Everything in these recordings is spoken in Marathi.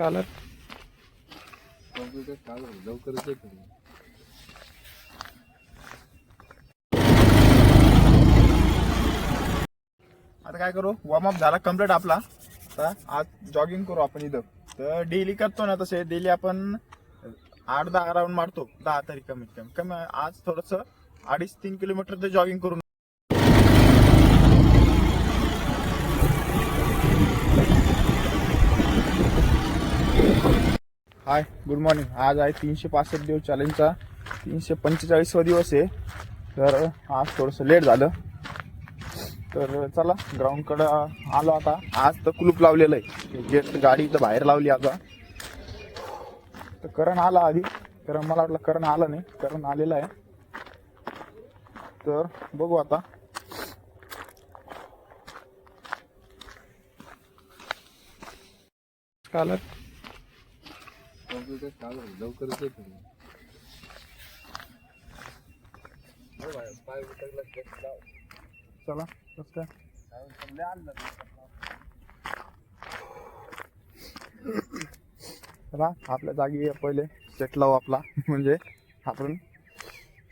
कालर? कॉम्प्युटर लवकरच येतो आता काय करू? वॉर्मअप झाला कंप्लीट आपला. आता आज जॉगिंग करू आपण इथं. तर डेली करतो ना तसे. डेली आपण आठ दहा राऊंड मारतो. दहा तरी कमीत कमी. कमी आज थोडस अडीच तीन किलोमीटर ते जॉगिंग करून हाय गुड मॉर्निंग आज आहे तीनशे पासष्ट दिवस चॅलेंजचा. तीनशे पंचेचाळीसवा दिवस आहे. तर आज थोडंसं लेट झालं. तर चला ग्राउंडकडं आलो आता. आज तर कुलूप लावलेलं आहे. गेट गाडी इथं बाहेर लावली आता. तर करण आला आधी. कारण मला वाटलं करण आलं नाही. करण आलेलं आहे. तर बघू आता. कालर कॉम्प्युटर लवकरच येतो पाय उतरला चला कसं काय चला आपल्या जागी पहिले. सेट लावू आपला. म्हणजे आपण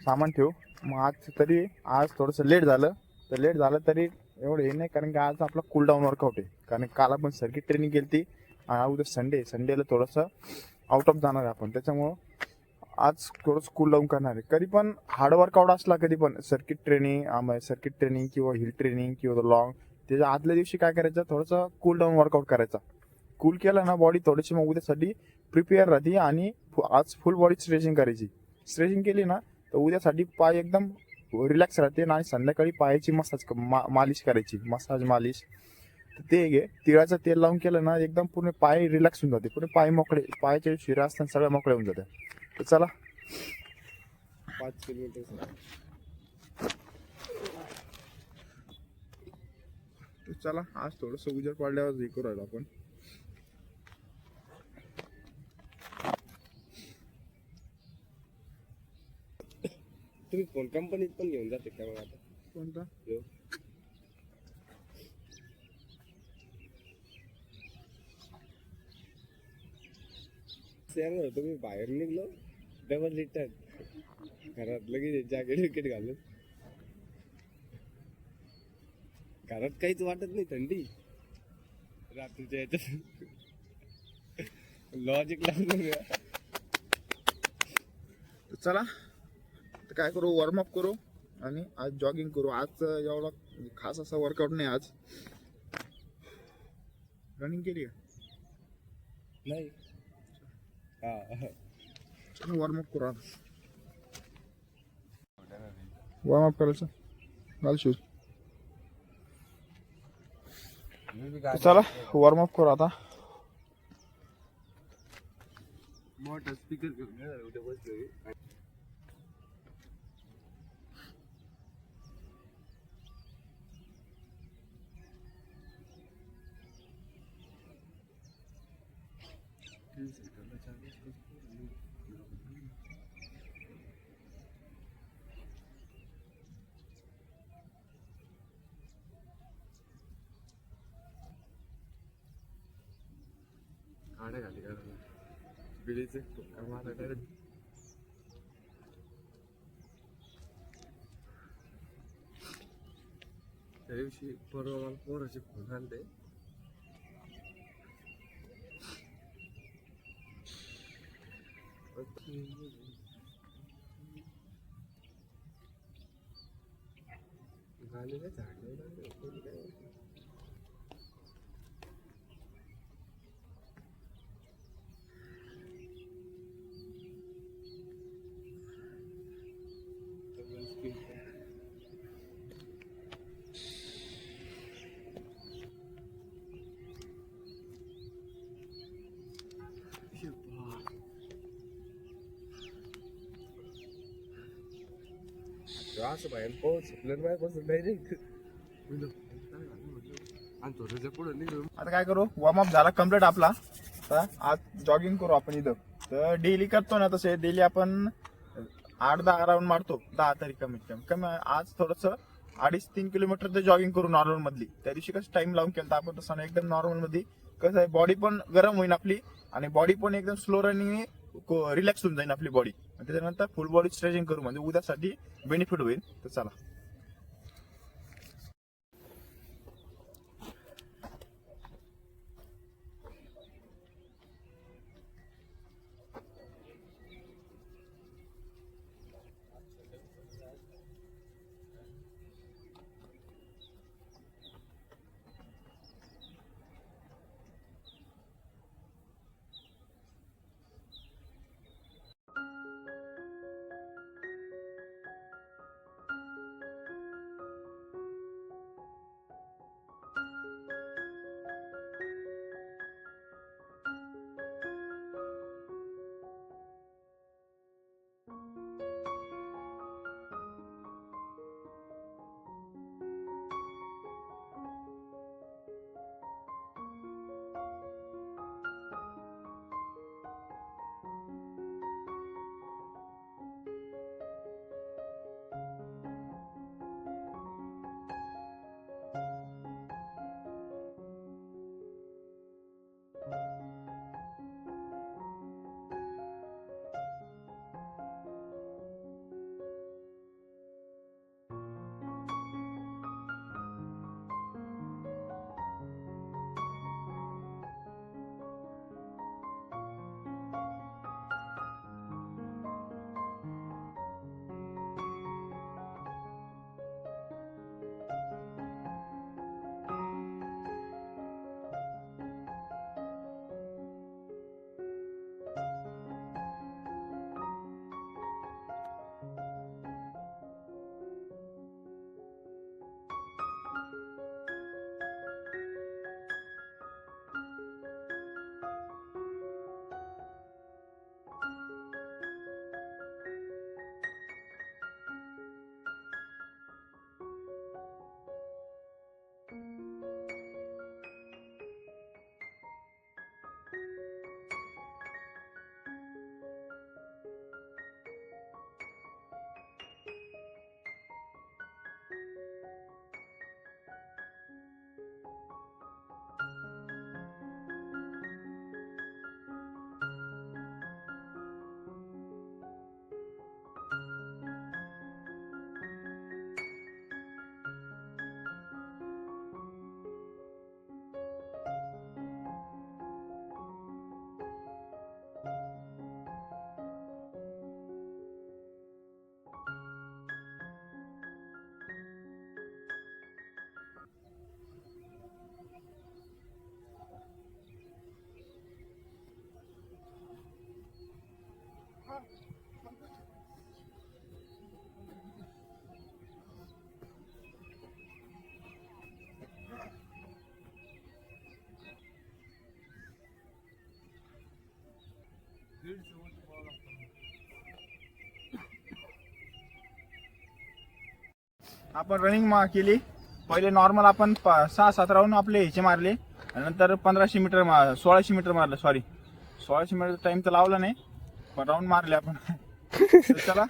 सामान ठेवू. मग आज तरी आज थोडंसं लेट झालं. तर लेट झालं तरी एवढं हे नाही कारण की आज आपला कूल डाऊन वर्कआउट आहे. कारण काल आपण सर्किट ट्रेनिंग केली ती आणि उद्या संडे संडेला थोडंसं आउट ऑफ जाणार आहे आपण. त्याच्यामुळं आज थोडंसं कूल डाऊन करणार आहे. कधी पण हार्ड वर्कआउट असला कधी पण सर्किट ट्रेनिंग सर्किट ट्रेनिंग किंवा हिल ट्रेनिंग किंवा लॉंग त्याच्या आदल्या दिवशी काय करायचं? थोडंसं कूल डाऊन वर्कआउट करायचा. कूल केलं ना बॉडी थोडीशी मग उद्यासाठी प्रिपेअर राहते आणि आज फुल बॉडी स्ट्रेचिंग करायची. स्ट्रेचिंग केली ना तर उद्यासाठी पाय एकदम रिलॅक्स राहते आणि संध्याकाळी पायाची मसाज क- मा मालिश करायची. मसाज मालिश. ते घे. तिळाचं तेल लावून केलं ना एकदम पूर्ण पाय रिलॅक्स होऊन जाते. पूर्ण पाय मोकळे पायाचे शिरा असताना सगळे मोकळे होऊन जाते. तर चला. पाच किलोमीटर चला आज थोडंसं उजेड पडल्यावर हे करू राहिलो आपण. तुम्ही फोन कंपनीत पण घेऊन जाते का मग आता? कोणता? ह्यो? होतो मी बाहेर निघलो डबल रिटर्न घरात लगेच जॅकेट विकेट घालून. घरात काहीच वाटत नाही थंडी. रात्रीच्या याच्यात. लॉजिक लावून तर चला तर काय करू वॉर्मअप करू आणि आज जॉगिंग करू. आज एवढा खास असा वर्कआउट नाही आज. रनिंग केली नाही. वॉर्मअप करू. आज वॉर्मअप करायचं. घाल शूज चला वॉर्मअप करू आता. मोठा स्पीकर घेऊन येणार उद्या बसलोय गाड्या खाली काढायला बिडीचे मला डायरेक्ट त्या दिवशी परवा मला पोराचे फोन आले गाणे काय झाडले लागले कोणी काय असं बाहेर पाऊस सुटलं बाहेर बसून डायरेक्ट आता काय करू? वॉर्मअप झाला कंप्लीट आपला. तर आज जॉगिंग करू आपण इथं. तर डेली करतो ना तसे. डेली आपण आठ दहा राऊंड मारतो. दहा तरी कमीत कमी. कमी आज थोडंसं अडीच तीन किलोमीटर ते जॉगिंग करू नॉर्मल मधली. त्या दिवशी कसं टाइम लावून केलं तर आपण तसं नाही, एकदम नॉर्मलमध्ये कसं आहे बॉडी पण गरम होईल आपली. आणि बॉडी पण एकदम स्लो रनिंग रिलॅक्स होऊन जाईल आपली बॉडी त्याच्यानंतर फुल बॉडी स्ट्रेचिंग करू. म्हणजे उद्यासाठी बेनिफिट होईल. तर चला. आपण रनिंग केली. पहिले नॉर्मल आपण प- सहा सात राऊंड आपले ह्याचे मारले. नंतर पंधराशे मीटर मा- सोळाशे मीटर मारलं सॉरी सोळाशे मीटर टाइम तर लावला नाही पण राऊंड मारले आपण. चला.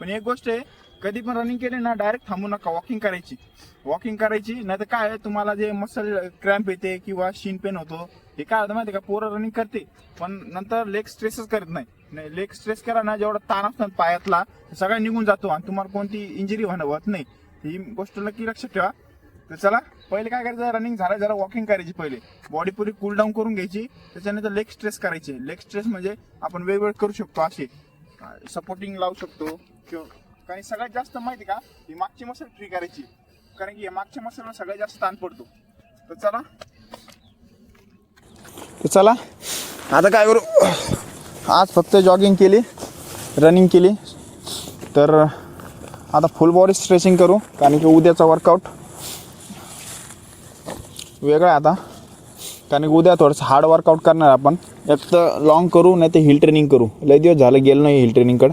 पण एक गोष्ट आहे कधी पण रनिंग केली ना डायरेक्ट थांबू नका वॉकिंग करायची. वॉकिंग करायची नाही तर काय आहे, तुम्हाला जे मसल क्रॅम्प येते किंवा शीन पेन होतो हे काय होतं माहिती का? पोरं रनिंग करते पण नंतर लेग स्ट्रेसच करत नाही. नाही लेग स्ट्रेस करा ना जेवढा ताण असतो पायातला सगळा निघून जातो आणि तुम्हाला कोणती इंजुरी होत नाही. ही गोष्ट नक्की लक्षात ठेवा. तर चला पहिले काय करायचं? रनिंग झालं जरा वॉकिंग करायची पहिले. बॉडी पुरी कूल डाऊन करून घ्यायची त्याच्यानंतर लेग स्ट्रेस करायचे. लेग स्ट्रेस म्हणजे आपण वेगवेगळे करू शकतो असे. सपोर्टिंग लावू शकतो किंवा कारण सगळ्यात जास्त माहिती का? ही मागची मसल फ्री करायची. कारण की या मागच्या मसलला सगळ्यात जास्त ताण पडतो. तर चला तर चला. आता काय करू? आज फक्त जॉगिंग केली रनिंग केली. तर आता फुल बॉडी स्ट्रेचिंग करू कारण की उद्याचा वर्कआउट वेगळा आहे आता. कारण की उद्या थोडंसं हार्ड वर्कआउट करणार आपण. एक तर लॉंग करू नाही तर हिल ट्रेनिंग करू. लय दिवस झालं गेलो नाही हिल ट्रेनिंगकडं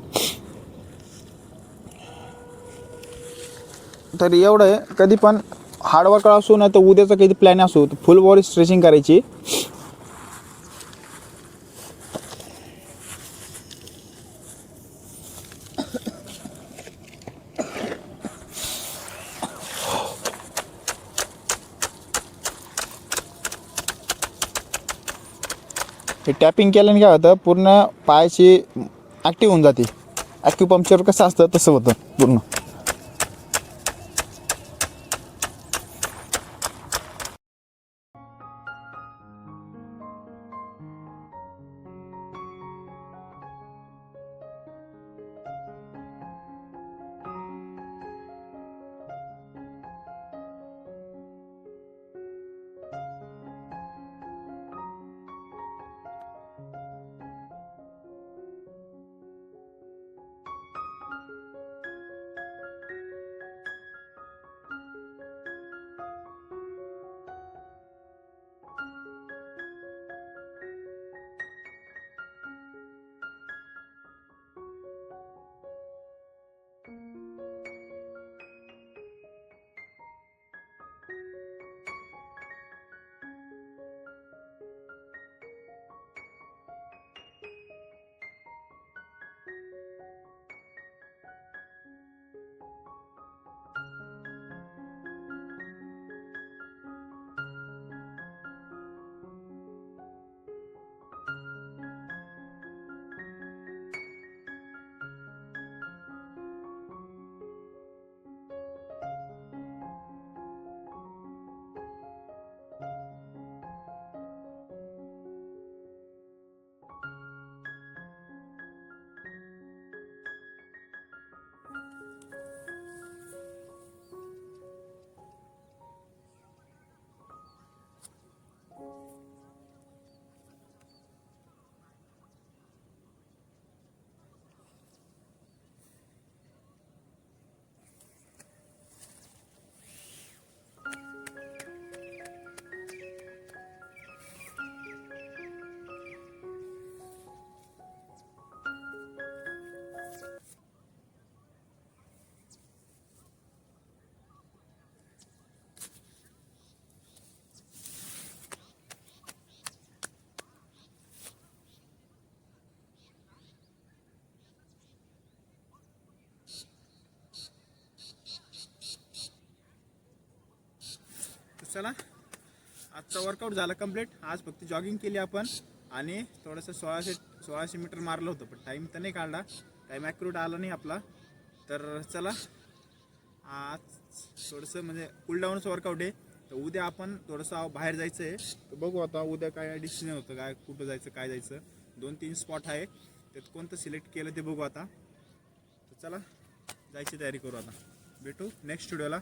तर एवढं आहे. कधी पण हार्ड वर्कआउट असू नाही तर उद्याचा कधी प्लॅन असू फुल बॉडी स्ट्रेचिंग करायची. टॅपिंग केल्याने काय होतं पूर्ण पायाची ॲक्टिव्ह होऊन जाते. ॲक्युपंक्चर कसं असतं तसं होतं पूर्ण. चला. आजचा वर्कआउट झाला कंप्लीट आज फक्त जॉगिंग केली आपण. आणि थोडंसं सोळाशे सोळाशे मीटर मारलं होतं पण टाईम तर नाही काढला. टाईम ॲक्युरेट आला नाही आपला. तर चला. आज थोडंसं म्हणजे कूलडाऊनचं वर्कआउट आहे. तर उद्या आपण थोडंसं बाहेर जायचं आहे. तर बघू आता उद्या काय डिसिजन होतं काय कुठं जायचं काय जायचं. दोन तीन स्पॉट आहे. त्यात कोणतं सिलेक्ट केलं ते बघू आता. तर चला. जायची तयारी करू आता. भेटू नेक्स्ट व्हिडिओला